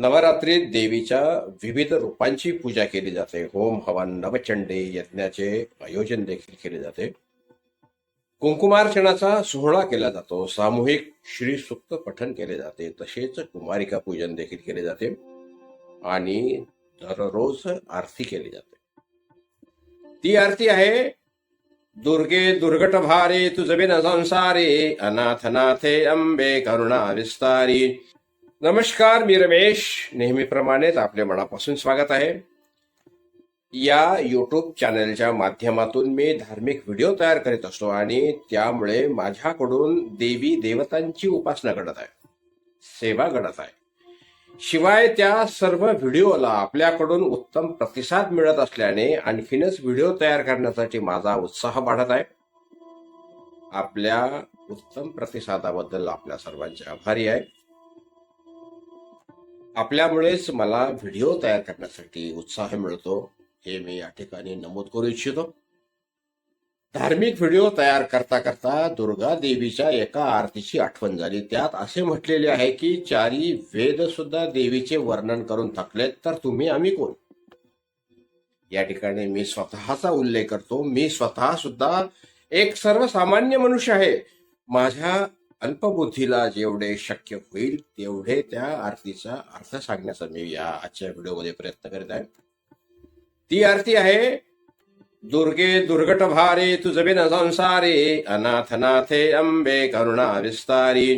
नवरात्रीत देवीच्या विविध रूपांची पूजा केली जाते. होम हवन नवचंडी यज्ञाचे आयोजन देखील केले जाते. कुंकुमार्चनाचा सोहळा केला जातो. सामूहिक श्री सुक्त पठन केले जाते. तसेच कुमारिका पूजन देखील केले जाते. आणि दररोज आरती केली जाते. ती आरती आहे दुर्गे दुर्घट भारे तुझ बिन संसारे अनाथनाथे अंबे करुणा विस्तारी नमस्कार मी रमेश. नेहमीप्रमाणेच आपल्या मनापासून स्वागत आहे. या युट्यूब चॅनलच्या माध्यमातून मी धार्मिक व्हिडिओ तयार करीत असतो आणि त्यामुळे माझ्याकडून देवी देवतांची उपासना घडत आहे. सेवा घडत आहे. शिवाय त्या सर्व व्हिडिओला आपल्याकडून उत्तम प्रतिसाद मिळत असल्याने आणखीनच व्हिडिओ तयार करण्यासाठी माझा उत्साह वाढत आहे. आपल्या उत्तम प्रतिसादाबद्दल आपल्या सर्वांचे आभारी आहे. आपल्यामुळेच मला व्हिडिओ तयार करण्यासाठी उत्साह मिळतो हे मी या ठिकाणी नमूद करू इच्छितो. धार्मिक व्हिडिओ तयार करता करता दुर्गा देवीच्या एका आरतीची आठवण झाली. त्यात असे म्हटलेले आहे की चारी वेद सुद्धा देवीचे वर्णन करून थकलेत तर तुम्ही आम्ही कोण? या ठिकाणी मी स्वतःचा उल्लेख करतो. मी स्वतः सुद्धा एक सर्वसामान्य मनुष्य आहे. माझ्या अल्पबुद्धीला जेवढे शक्य होईल तेवढे त्या आरतीचा अर्थ सांगण्याचा मी या आजच्या व्हिडिओमध्ये प्रयत्न करीत आहे. ती आरती आहे दुर्गे दुर्गट भारे तुझबिन संसारे अंबे करुणा विस्तारी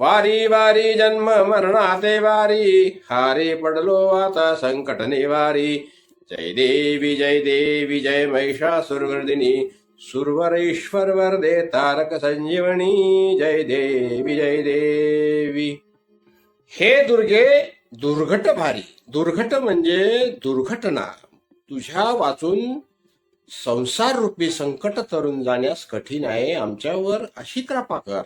वारी वारी जन्म मरणाते वारी हारे पडलो आता संकट निवारी जय देवी जय देवी जय महिषासुरगर्दिनी सुरवरेश्वर वरदे तारक संजीवनी जय देवी जय देवी. हे दुर्गे दुर्घट भारी. दुर्घट म्हणजे दुर्घटना. तुझ्या वाचून संसार रूपी संकट तरुण जाण्यास कठीण आहे आमच्यावर अशी कृपा कर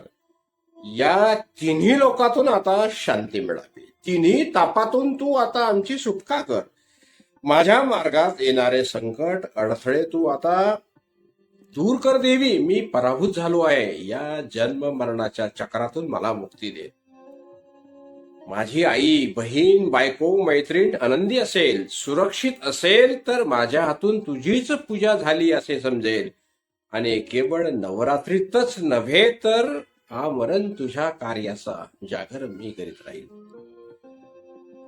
या तिन्ही लोकातून आता शांती मिळावी. तिन्ही तापातून तू आता आमची सुटका कर. माझ्या मार्गात येणारे संकट अडथळे तू आता दूर कर देवी मी पराभूत झालो आहे. या जन्म मरणाच्या चक्रातून मला मुक्ती दे. माझी आई बहीण बायको मैत्रीण आनंदी असेल सुरक्षित असेल तर माझ्या हातून तुझीच पूजा झाली असे समजेल. आणि केवळ नवरात्रीतच नव्हे तर आमरण तुझ्या कार्याचा जागर मी करीत राहील.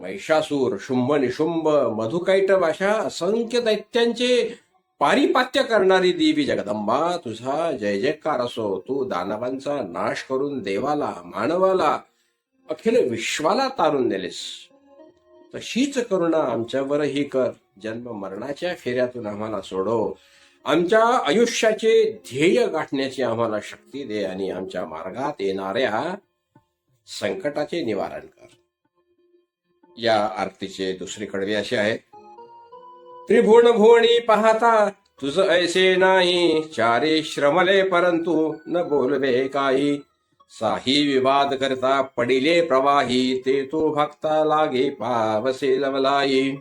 महिषासूर शुंभ निशुंभ मधुकैट अशा असंख्य दैत्यांचे पारिपात्य करणारी देवी जगदंबा तुझा जय जयकार असो. तू दानवांचा नाश करून देवाला मानवाला अखिल विश्वाला तारून दिलेस. तशीच करुणा आमच्यावरही कर. जन्म मरणाच्या फेऱ्यातून आम्हाला सोडव आमच्या आयुष्याचे ध्येय गाठण्याची आम्हाला शक्ती दे आणि आमच्या मार्गात येणाऱ्या संकटाचे निवारण कर. या आरतीचे दुसरे कडवे असे आहे त्रिभुवन भुवनी पाहता तुझ ऐसे नाही चारे श्रमले परंतु न बोलवे काही. साही विवाद करता पडिले प्रवाही ते तो भक्ता लागे पावसे लवलाई.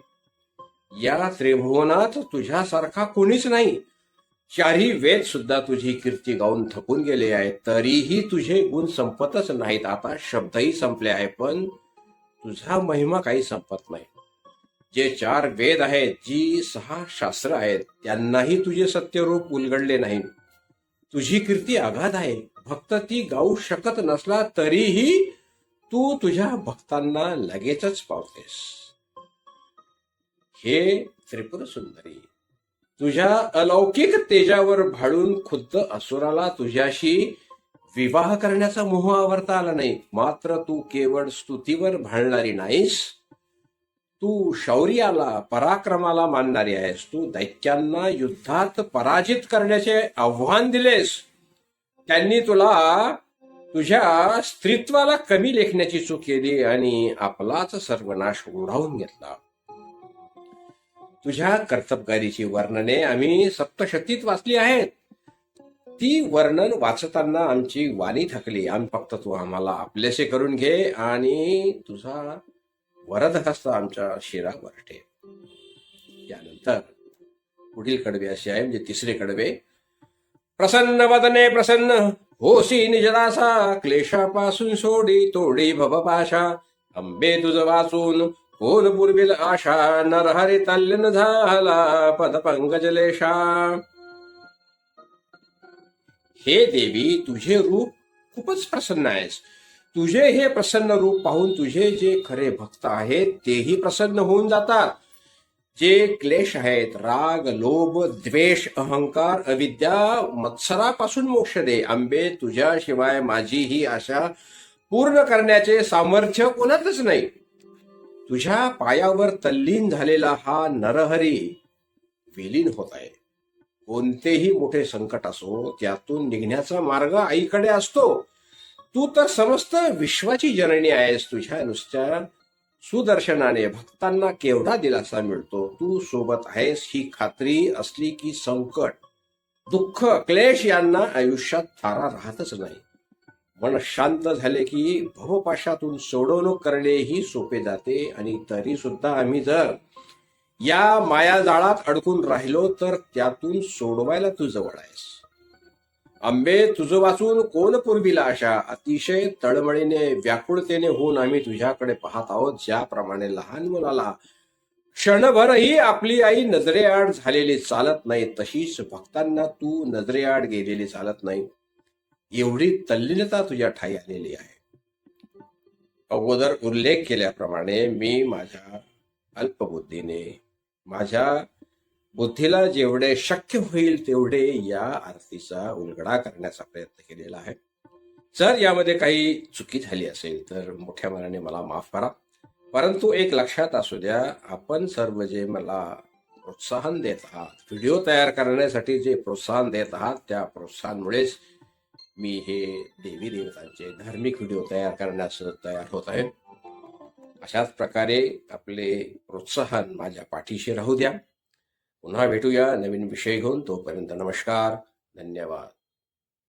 या त्रिभुवनात तुझ्यासारखा कोणीच नाही. चारही वेद सुद्धा तुझी कीर्ती गाऊन थकून गेले आहे तरीही तुझे गुण संपतच नाहीत. आता शब्दही संपले आहे पण तुझा महिमा काही संपत नाही. जे चार वेद आहेत जी सहा शास्त्र आहेत त्यांनाही तुझे सत्यरूप उलगडले नाही. तुझी कीर्ती आघात आहे. भक्त ती गाऊ शकत नसला तरीही तू तुझ्या भक्तांना लगेचच पावतेस. हे त्रिपुर सुंदरी तुझ्या अलौकिक तेजावर भाळून खुद्द असुराला तुझ्याशी विवाह करण्याचा मोह आवरता आला नाही. मात्र तू केवळ स्तुतीवर भाळणारी नाहीस तू शौर्याला पराक्रमाला मानणारी आहेस. तू दैत्यांना युद्धात पराजित करण्याचे आव्हान दिलेस. त्यांनी तुला तुझ्या स्त्रीत्वाला कमी लेखण्याची चूक केली आणि आपलाच सर्वनाश ओढावून घेतला. तुझ्या कर्तबगारीची वर्णने आम्ही सप्तशतीत वाचली आहेत. ती वर्णन वाचताना आमची वाणी थकली. आम्ही फक्त तू आम्हाला आपलेसे करून घे आणि तुझा वरदहस्त आमच्या शिरावर ठेव. यानंतर पुढील कडवे असे आहे म्हणजे तिसरे कडवे. प्रसन्न वदने प्रसन्न होसी निजदासा क्लेशापासून सोडी तोडी भवपाशा. अंबे तुझ वाचून कोण पूर्वील आशा नरहरी तल्लीन झाला पद पंकजलेशा हे देवी तुझे रूप खूपच प्रसन्न आहेस. तुझे हे प्रसन्न रूप पाहून तुझे जे खरे भक्त आहेत तेही प्रसन्न होऊन जातात. जे क्लेश आहेत राग लोभ द्वेष अहंकार अविद्या मत्सरापासून मोक्ष दे. आंबे तुझ्याशिवाय माझी ही आशा पूर्ण करण्याचे सामर्थ्य कोणातच नाही. तुझ्या पायावर तल्लीन झालेला हा नरहरी विलीन होत आहे. कोणतेही मोठे संकट असो त्यातून निघण्याचा मार्ग आईकडे असतो. तू तर समस्त विश्वाची जननी आहेस तुझ्या नुसत्या सुदर्शनाने. भक्तांना केवढा दिलासा मिळतो? तू सोबत आहेस ही खात्री असली की संकट दुःख क्लेश यांना आयुष्यात थारा राहतच नाही. मन शांत झाले की भवपाशातून सोडवणूक करणे ही सोपे जाते आणि तरी सुद्धा आम्ही जर या मायाजाळात अडकून राहिलो तर त्यातून सोडवायला तू जवळ आहेस. आंबे तुझं वाचून कोण पूर्वीला अशा? अतिशय तळमळीने व्याकुळतेने होऊन आम्ही तुझ्याकडे पाहत आहोत ज्याप्रमाणे लहान मुलाला क्षणभरही आपली आई नजरेआड झालेली चालत नाही तशीच भक्तांना तू नजरेआड गेलेली चालत नाही. एवढी तल्लीनता तुझ्या ठाई आलेली आहे. अगोदर उल्लेख केल्याप्रमाणे मी माझ्या अल्पबुद्धीने माझ्या बुद्धीला जेवढे शक्य होईल तेवढे या आरतीचा उलगडा करण्याचा प्रयत्न केलेला आहे. जर यामध्ये काही चुकी झाली असेल तर मोठ्या मनाने मला माफ करा. परंतु एक लक्षात असू द्या आपण सर्व जे मला प्रोत्साहन देत आहात व्हिडिओ तयार करण्यासाठी जे प्रोत्साहन देत आहात त्या प्रोत्साहनमुळेच मी हे देवी देवतांचे धार्मिक व्हिडिओ तयार करण्यास तयार होत आहे. अशाच प्रकारे आपले प्रोत्साहन माझ्या पाठीशी राहू द्या. पुन्हा भेटूया नवीन विषय घेऊन. तोपर्यंत नमस्कार धन्यवाद.